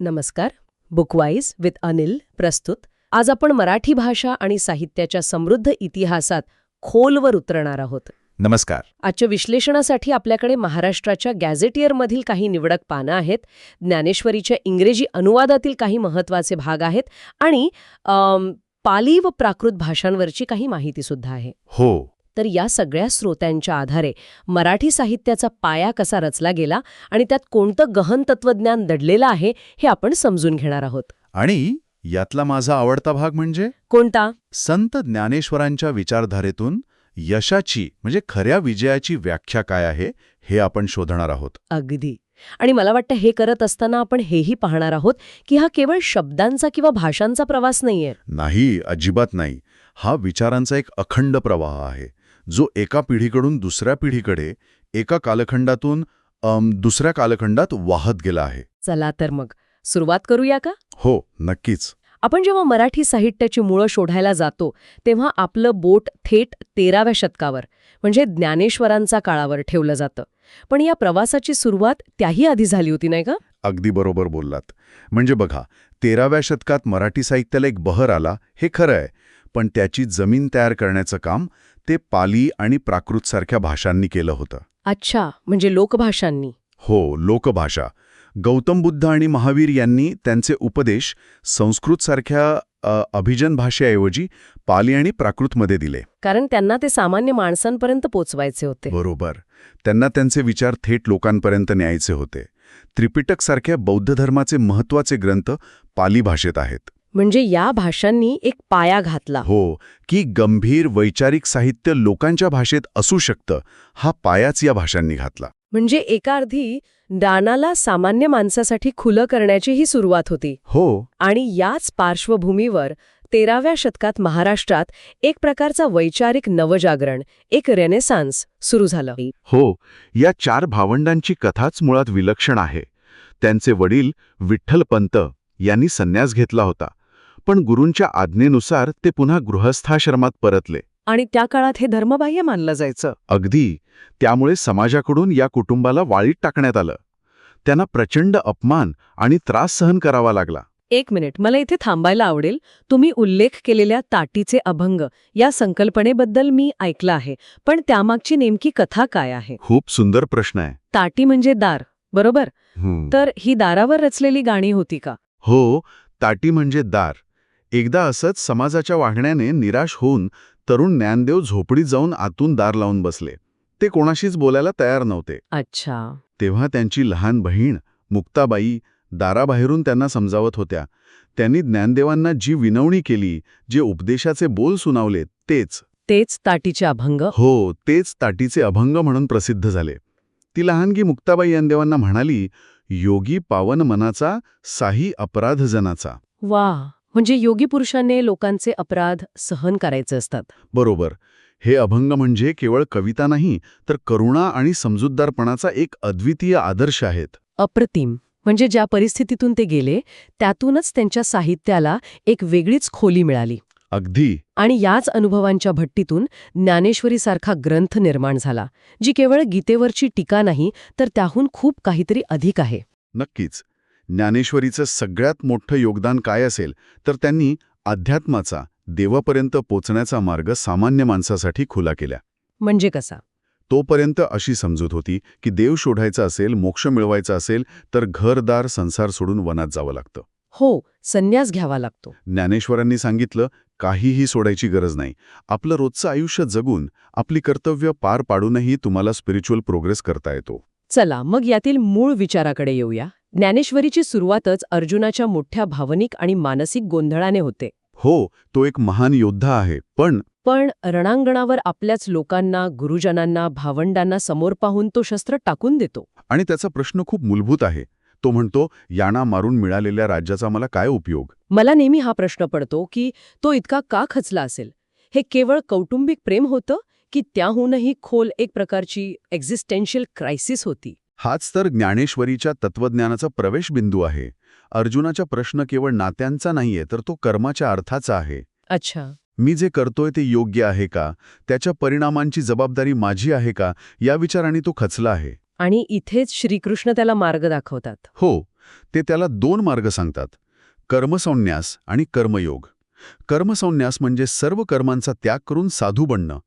नमस्कार. बुकवाईज विथ अनिल प्रस्तुत. आज आपण मराठी भाषा आणि साहित्याच्या समृद्ध इतिहासात खोलवर उतरणार आहोत. नमस्कार. आजच्या विश्लेषणासाठी आपल्याकडे महाराष्ट्राच्या गॅझेटियरमधील काही निवडक पानं आहेत. ज्ञानेश्वरीच्या इंग्रजी अनुवादातील काही महत्त्वाचे भाग आहेत आणि पाली व प्राकृत भाषांवरची काही माहितीसुद्धा आहे. हो. तर या सगळ्या स्रोतांच्या आधारे मराठी साहित्याचा पाया कसा रचला गेला आणि त्यात कोणतं गहन तत्वज्ञान दडलेलं आहे हे आपण समजून घेणार आहोत. आणि यातला माझा आवडता भाग म्हणजे? कोणता? संत ज्ञानेश्वरांच्या विचारधारेतून यशाची म्हणजे खऱ्या विजयाची व्याख्या काय आहे हे आपण शोधणार आहोत. अगदी. आणि मला वाटतं हे करत असताना आपण हेही पाहणार आहोत की हा केवळ शब्दांचा किंवा भाषांचा प्रवास नाहीये. नाही अजिबात नाही. हा विचारांचा एक अखंड प्रवाह आहे. जो एका पिढीकडून दुसऱ्या पिढीकडे एका कालखंडातून दुसऱ्या कालखंडात वाहत गेला आहे. चला तर मग. सुरुवात करूया का? हो नक्कीच. आपण जेव्हा मराठी साहित्याची मुळं शोधायला जातो तेव्हा आपलं बोट थेट तेराव्या शतकावर म्हणजे ज्ञानेश्वरांचा काळावर ठेवलं जातं. पण या प्रवासाची सुरुवात त्याही आधी झाली होती नाही का? अगदी बरोबर बोललात. म्हणजे बघा तेराव्या शतकात मराठी साहित्याला एक बहर आला हे खरं आहे. पण त्याची जमीन तयार करण्याचं काम ते पाली आणि प्राकृतसारख्या भाषांनी केलं होतं. अच्छा म्हणजे लोकभाषांनी. हो लोकभाषा. गौतम बुद्ध आणि महावीर यांनी त्यांचे उपदेश संस्कृतसारख्या अ, अभिजन भाषेऐवजी पाली आणि प्राकृतमध्ये दिले. कारण त्यांना ते सामान्य माणसांपर्यंत पोचवायचे होते. बरोबर. त्यांना त्यांचे विचार थेट लोकांपर्यंत न्यायचे होते. त्रिपिटकसारख्या बौद्ध धर्माचे महत्त्वाचे ग्रंथ पाली भाषेत आहेत. म्हणजे या भाषांनी एक पाया घातला. हो की गंभीर वैचारिक साहित्य लोकांच्या भाषेत असू शकतं हा पायाच या भाषांनी घातला. म्हणजे एका अर्थी दानाला सामान्य माणसासाठी खुलं करण्याची ही सुरुवात होती. हो. आणि याच पार्श्वभूमीवर तेराव्या शतकात महाराष्ट्रात एक प्रकारचा वैचारिक नवजागरण एक रेनेसान्स सुरू झालं. हो या चार भावंडांची कथाच मुळात विलक्षण आहे. त्यांचे वडील विठ्ठलपंत यांनी संन्यास घेतला होता. पण गुरूंच्या आज्ञेनुसार ते पुन्हा गृहस्थाश्रमात परतले. आणि त्या काळात हे धर्मबाह्य मानलं जायचं. अगदी. त्यामुळे समाजाकडून या कुटुंबाला वाळीत टाकण्यात आलं. त्यांना प्रचंड अपमान आणि त्रास सहन करावा लागला. एक मिनिट. मला इथे थांबायला आवडेल. तुम्ही उल्लेख केलेल्या ताटीचे अभंग या संकल्पनेबद्दल मी ऐकलं आहे. पण त्यामागची नेमकी कथा काय आहे? खूप सुंदर प्रश्न आहे. ताटी म्हणजे दार बरोबर. तर ही दारावर रचलेली गाणी होती का? हो. ताटी म्हणजे दार. एकदा असंच समाजाच्या वागण्याने निराश होऊन तरुण ज्ञानदेव झोपडीत जाऊन आतून दार लावून बसले. ते कोणाशीच बोलायला तयार नव्हते. अच्छा. तेव्हा त्यांची लहान बहीण मुक्ताबाई दाराबाहेरून त्यांना समजावत होत्या. त्यांनी ज्ञानदेवांना जी विनवणी केली जे उपदेशाचे बोल सुनावले तेच. तेच ताटीचे अभंग? हो तेच ताटीचे अभंग म्हणून प्रसिद्ध झाले. ती लहानगी मुक्ताबाई ज्ञानदेवांना म्हणाली योगी पावन मनाचा साही अपराध जनाचा वा. म्हणजे योगी पुरुषांनी लोकांचे अपराध सहन करायचे असतात. बरोबर. हे अभंग म्हणजे केवळ कविता नाही तर करुणा आणि समजूतदारपणाचा एक अद्वितीय आदर्श आहेत. अप्रतिम. म्हणजे ज्या परिस्थितीतून ते गेले त्यातूनच त्यांच्या साहित्याला एक वेगळीच खोली मिळाली. अगदी. आणि याच अनुभवांच्या भट्टीतून ज्ञानेश्वरीसारखा ग्रंथ निर्माण झाला जी केवळ गीतेवरची टीका नाही तर त्याहून खूप काहीतरी अधिक आहे. नक्कीच. ज्ञानेश्वरीचं सगळ्यात मोठं योगदान काय असेल तर त्यांनी अध्यात्माचा देवापर्यंत पोचण्याचा मार्ग सामान्य माणसासाठी खुला केला. म्हणजे कसा? तोपर्यंत अशी समजूत होती की देव शोधायचा असेल मोक्ष मिळवायचा असेल तर घरदार संसार सोडून वनात जावं लागतं. हो संन्यास घ्यावा लागतो. ज्ञानेश्वरांनी सांगितलं काहीही सोडायची गरज नाही. आपलं रोजचं आयुष्य जगून आपली कर्तव्य पार पाडूनही तुम्हाला स्पिरिच्युअल प्रोग्रेस करता येतो. चला मग यातील मूळ विचाराकडे येऊया. ज्ञानेश्वरीची सुरुवातच अर्जुनाच्या मोठ्या भावनिक आणि मानसिक गोंधळाने होते. हो तो एक महान योद्धा आहे पण पण रणांगणावर आपल्याच लोकांना गुरुजनांना भावंडांना समोर पाहून तो शस्त्र टाकून देतो. आणि त्याचा प्रश्न खूप मूलभूत आहे. तो म्हणतो याना मारून मिळालेल्या राज्याचा मला काय उपयोग? मला नेहमी हा प्रश्न पडतो की तो इतका का खचला असेल? हे केवळ कौटुंबिक प्रेम होतं की त्याहूनही खोल एक प्रकारची एक्झिस्टेन्शियल क्रायसिस होती? हाच तर ज्ञानेश्वरीच्या तत्वज्ञानाचा प्रवेशबिंदू आहे. अर्जुनाचा प्रश्न केवळ नात्यांचा नाहीये तर तो कर्माच्या अर्थाचा आहे. अच्छा. मी जे करतोय ते योग्य आहे का? त्याच्या परिणामांची जबाबदारी माझी आहे का? या विचाराने तो खचला आहे. आणि इथेच श्रीकृष्ण त्याला मार्ग दाखवतात. हो. ते त्याला दोन मार्ग सांगतात. कर्मसंन्यास आणि कर्मयोग. कर्मसंन्यास म्हणजे सर्व कर्मांचा त्याग करून साधू बनणं.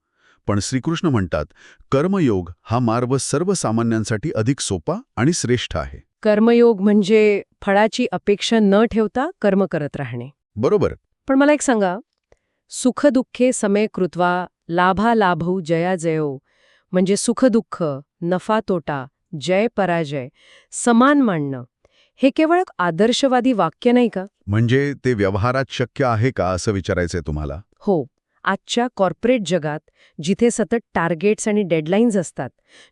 पण श्रीकृष्ण म्हणतात कर्मयोग हा मार्ग सर्वसामान्यांसाठी अधिक सोपा आणि श्रेष्ठ आहे. कर्मयोग म्हणजे फळाची अपेक्षा न ठेवता कर्म करत राहणे. बरोबर. पण मला एक सांगा सुखदुःखे समे कृत्वा लाभालाभौ जया जयो म्हणजे सुखदुःख नफा तोटा जय पराजय समान मांडणं हे केवळ आदर्शवादी वाक्य नाही का? म्हणजे ते व्यवहारात शक्य आहे का असं विचारायचंय तुम्हाला? हो. आजच्या कॉर्पोरेट जगात जिथे सतत टार्गेट्स आणि डेडलाईन्स असतात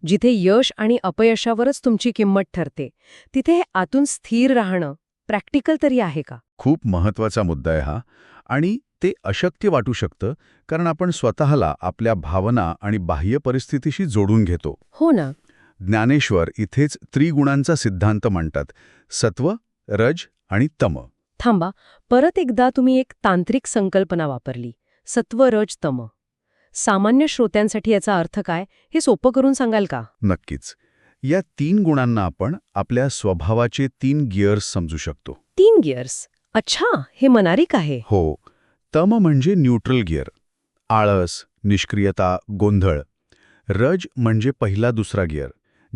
जिथे यश आणि अपयशावरच तुमची किंमत ठरते तिथे हे आतून स्थिर राहणं प्रॅक्टिकल तरी आहे का? खूप महत्त्वाचा मुद्दा आहे हा आणि ते अशक्य वाटू शकतं कारण आपण स्वतःला आपल्या भावना आणि बाह्य परिस्थितीशी जोडून घेतो. हो ना. ज्ञानेश्वर इथेच त्रिगुणांचा सिद्धांत मांडतात सत्व रज आणि तम. थांबा परत एकदा तुम्ही एक तांत्रिक संकल्पना वापरली. सत्व रज तम सामान्य श्रोत्यांसाठी याचा अर्थ काय हे सोपं करून सांगाल का? नक्कीच. या तीन गुणांना आपण आपल्या स्वभावाचे तीन गिअर्स समजू शकतो. तीन गिअर्स? अच्छा हे मनारिक आहे. हो. तम म्हणजे न्यूट्रल गिअर. आळस निष्क्रियता गोंधळ. रज म्हणजे पहिला दुसरा गिअर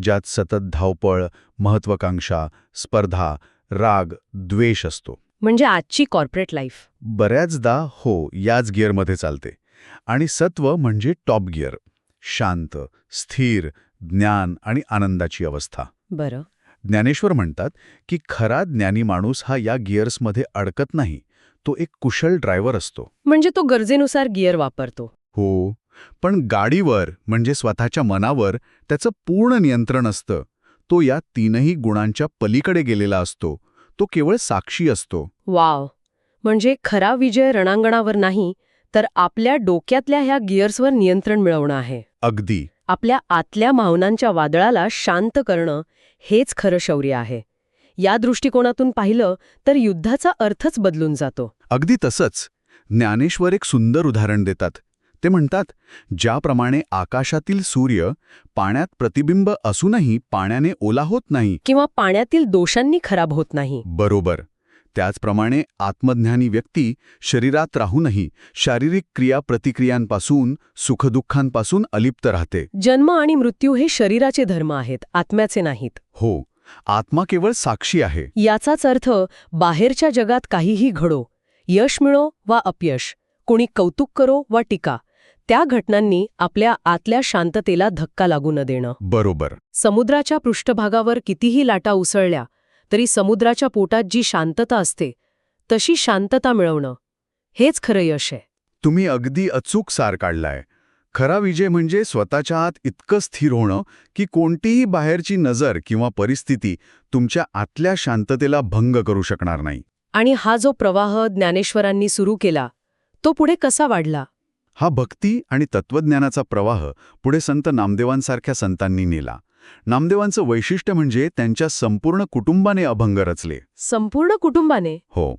ज्यात सतत धावपळ महत्वाकांक्षा स्पर्धा राग द्वेष असतो. म्हणजे आजची कॉर्पोरेट लाईफ बऱ्याचदा हो याच गिअरमध्ये चालते. आणि सत्व म्हणजे टॉप गिअर शांत स्थिर ज्ञान आणि आनंदाची अवस्था. बरं. ज्ञानेश्वर म्हणतात की खरा ज्ञानी माणूस हा या गिअर्समध्ये अडकत नाही. तो एक कुशल ड्रायव्हर असतो. म्हणजे तो गरजेनुसार गिअर वापरतो. हो. पण गाडीवर म्हणजे स्वतःच्या मनावर त्याचं पूर्ण नियंत्रण असतं. तो या तीनही गुणांच्या पलीकडे गेलेला असतो. तो केवळ साक्षी असतो. वाव. म्हणजे खरा विजय रणांगणावर नाही तर आपल्या डोक्यातल्या ह्या गिअर्सवर नियंत्रण मिळवणं आहे. अगदी. आपल्या आतल्या भावनांच्या वादळाला शांत करणं हेच खरं शौर्य आहे. या दृष्टिकोनातून पाहिलं तर युद्धाचा अर्थच बदलून जातो. अगदी तसंच. ज्ञानेश्वर एक सुंदर उदाहरण देतात. ते म्हणतात ज्याप्रमाणे आकाशातील सूर्य पाण्यात प्रतिबिंब असूनही पाण्याने ओला होत नाही. किंवा पाण्यातील दोषांनी खराब होत नाही. बरोबर. त्याचप्रमाणे आत्मज्ञानी व्यक्ती शरीरात राहूनही शारीरिक क्रिया प्रतिक्रियांपासून सुखदुःखांपासून अलिप्त राहते. जन्म आणि मृत्यू हे शरीराचे धर्म आहेत आत्म्याचे नाहीत. हो आत्मा केवळ साक्षी आहे. याचाच अर्थ बाहेरच्या जगात काहीही घडो यश मिळो वा अपयश कोणी कौतुक करो वा टीका त्या घटनांनी आपल्या आतल्या शांततेला धक्का लागू न देणं. बरोबर. समुद्राच्या पृष्ठभागावर कितीही लाटा उसळल्या तरी समुद्राच्या पोटात जी शांतता असते तशी शांतता मिळवणं हेच खरं यश आहे. तुम्ही अगदी अचूक सार काढलाय. खरा विजय म्हणजे स्वतःच्या आत इतकं स्थिर होणं की कोणतीही बाहेरची नजर किंवा परिस्थिती तुमच्या आतल्या शांततेला भंग करू शकणार नाही. आणि हा जो प्रवाह ज्ञानेश्वरांनी सुरू केला तो पुढे कसा वाढला? हा भक्ती आणि तत्वज्ञानाचा प्रवाह पुढे संत नामदेवांसारख्या संतांनी नेला. नामदेवांचं वैशिष्ट्य म्हणजे त्यांच्या संपूर्ण कुटुंबाने अभंग रचले. संपूर्ण कुटुंबाने? हो.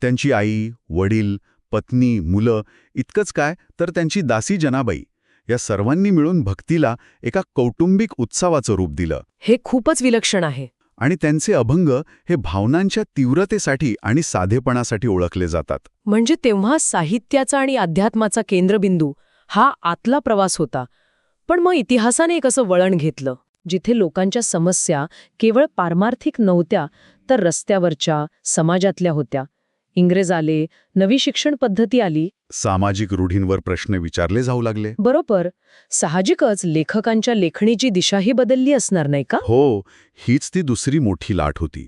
त्यांची आई वडील पत्नी मुलं इतकंच काय तर त्यांची दासी जनाबाई या सर्वांनी मिळून भक्तीला एका कौटुंबिक उत्सवाचं रूप दिलं. हे खूपच विलक्षण आहे. आणि त्यांचे अभंग हे भावनांच्या तीव्रतेसाठी आणि साधेपणासाठी ओळखले जातात. म्हणजे तेव्हा साहित्याचा आणि अध्यात्माचा केंद्रबिंदू हा आतला प्रवास होता. पण मग इतिहासाने एक असं वळण घेतलं जिथे लोकांच्या समस्या केवळ पारमार्थिक नव्हत्या तर रस्त्यावरच्या समाजातल्या होत्या. इंग्रज आले नवी शिक्षण पद्धती आली. सामाजिक रूढींवर प्रश्न विचारले जाऊ लागले. बरोबर. साहजिकच लेखकांच्या लेखणीची दिशाही बदलली असणार नाही का? हो हीच ती दुसरी मोठी लाट होती.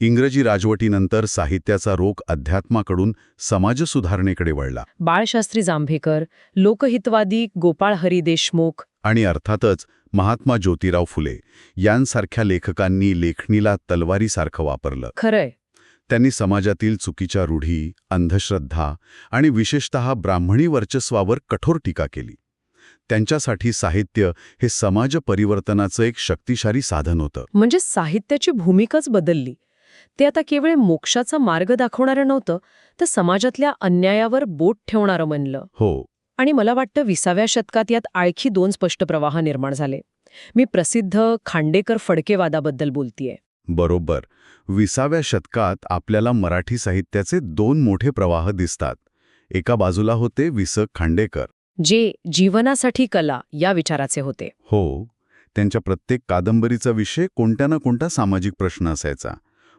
इंग्रजी राजवटीनंतर साहित्याचा रोख अध्यात्माकडून समाजसुधारणेकडे वळला. बाळशास्त्री जांभेकर लोकहितवादी गोपाळ हरी देशमुख आणि अर्थातच महात्मा ज्योतिराव फुले यांसारख्या लेखकांनी लेखणीला तलवारीसारखं वापरलं. खरंय. त्यांनी समाजातील चुकीच्या रूढी अंधश्रद्धा आणि विशेषतः ब्राह्मणी वर्चस्वावर कठोर टीका केली. त्यांच्यासाठी साहित्य हे समाज परिवर्तनाचं एक शक्तिशाली साधन होतं. म्हणजे साहित्याची भूमिकाच बदलली. ते आता केवळ मोक्षाचा मार्ग दाखवणारं नव्हतं तर समाजातल्या अन्यायावर बोट ठेवणारं बनलं. हो. आणि मला वाटतं विसाव्या शतकात यात आणखी दोन स्पष्ट प्रवाह निर्माण झाले. मी प्रसिद्ध खांडेकर फडकेवादाबद्दल बोलतीये. बरोबर. विसाव्या शतकात आपल्याला मराठी साहित्याचे दोन मोठे प्रवाह दिसतात. एका बाजूला होते विस खांडेकर. जे जीवनासाठी कला या विचाराचे होते. हो. त्यांच्या प्रत्येक कादंबरीचा विषय कोणत्या ना कोणता सामाजिक प्रश्न असायचा.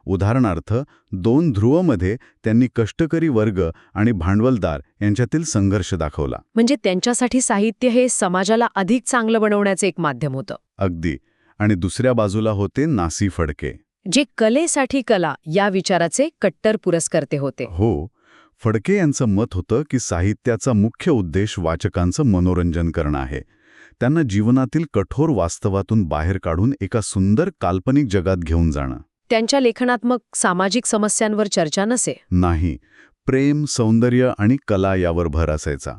उदाहरणार्थ दोन ध्रुवमध्ये त्यांनी कष्टकरी वर्ग आणि भांडवलदार यांच्यातील संघर्ष दाखवला. म्हणजे त्यांच्यासाठी साहित्य हे समाजाला अधिक चांगलं बनवण्याचे एक माध्यम होतं. अगदी. आणि दुसऱ्या बाजूला होते नासी फडके. जे कलेसाठी कला या विचाराचे कट्टर पुरस्कर्ते होते. हो फडके यांचं मत होतं की साहित्याचा मुख्य उद्देश वाचकांचं मनोरंजन करणं आहे. त्यांना जीवनातील कठोर वास्तवातून बाहेर काढून एका सुंदर काल्पनिक जगात घेऊन जाणं. त्यांच्या लेखनात्मक सामाजिक समस्यांवर चर्चा नसे. नाही प्रेम सौंदर्य आणि कला यावर भर असायचा.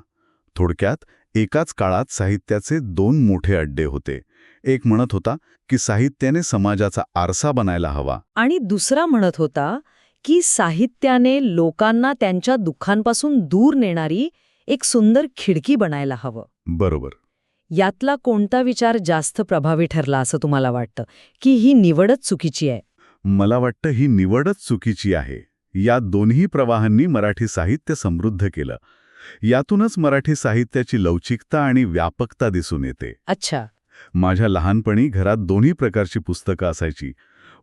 थोडक्यात एकाच काळात साहित्याचे दोन मोठे अड्डे होते. एक म्हणत होता की साहित्याने समाजाचा आरसा बनायला हवा. आणि दुसरा म्हणत होता की साहित्याने लोकांना त्यांच्या दुःखांपासून दूर नेणारी एक सुंदर खिडकी बनायला हवं. बरोबर. यातला कोणता विचार जास्त प्रभावी ठरला असं तुम्हाला वाटतं? की ही निवडच चुकीची आहे? मला वाटतं ही निवडच चुकीची आहे. या दोन्ही प्रवाहांनी मराठी साहित्य समृद्ध केलं. यातूनच मराठी साहित्याची लवचिकता आणि व्यापकता दिसून येते. अच्छा. माझ्या लहानपणी घरात दोन्ही प्रकारची पुस्तकं असायची.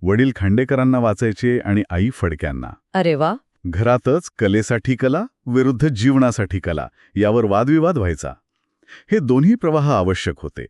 वडील खांडेकरांना वाचायचे आणि आई फडक्यांना. अरे वा! घरातच कलेसाठी कला विरुद्ध जीवनासाठी कला यावर वादविवाद व्हायचा. हे दोन्ही प्रवाह आवश्यक होते.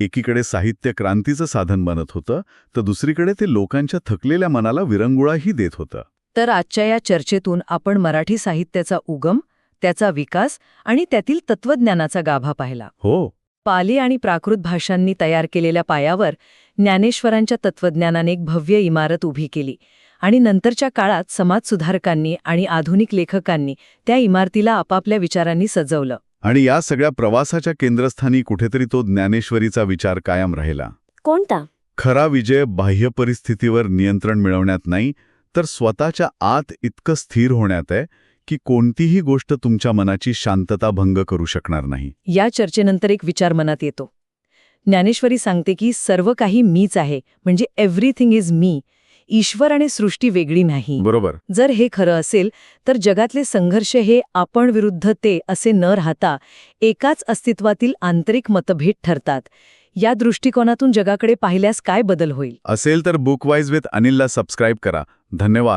एकीकडे साहित्य क्रांतीचं साधन बनत होतं तर दुसरीकडे ते लोकांच्या थकलेल्या मनाला विरंगुळाही देत होतं. तर आजच्या या चर्चेतून आपण मराठी साहित्याचा उगम त्याचा विकास आणि त्यातील तत्वज्ञानाचा गाभा पाहिला. हो. पाली आणि प्राकृत भाषांनी तयार केलेल्या पायावर ज्ञानेश्वरांच्या तत्वज्ञानाने एक भव्य इमारत उभी केली आणि नंतरच्या काळात समाजसुधारकांनी आणि आधुनिक लेखकांनी त्या इमारतीला आपापल्या विचारांनी सजवलं. आणि या सगळ्या प्रवासाच्या केंद्रस्थानी कुठेतरी तो ज्ञानेश्वरीचा विचार कायम राहिला. कोणता? खरा विजय बाह्य परिस्थितीवर नियंत्रण मिळवण्यात नाही तर स्वतःच्या आत इतकं स्थिर होण्यात आहे की कोणतीही गोष्ट तुमच्या मनाची शांतता भंग करू शकणार नाही. या चर्चेनंतर एक विचार मनात येतो. ज्ञानेश्वरी सांगते की सर्व काही मीच आहे म्हणजे एव्हरीथिंग इज मी ईश्वर आणि सृष्टी वेगळी नाही. बरोबर. जर हे खरं असेल तर जगातले संघर्ष हे आपण विरुद्ध ते असे न राहता एकाच अस्तित्वातील आंतरिक मतभेद ठरतात. या दृष्टिकोनातून जगाकडे पाहिल्यास काय बदल होईल? असेल तर बुकवाईज विथ अनिलला सबस्क्राईब करा. धन्यवाद.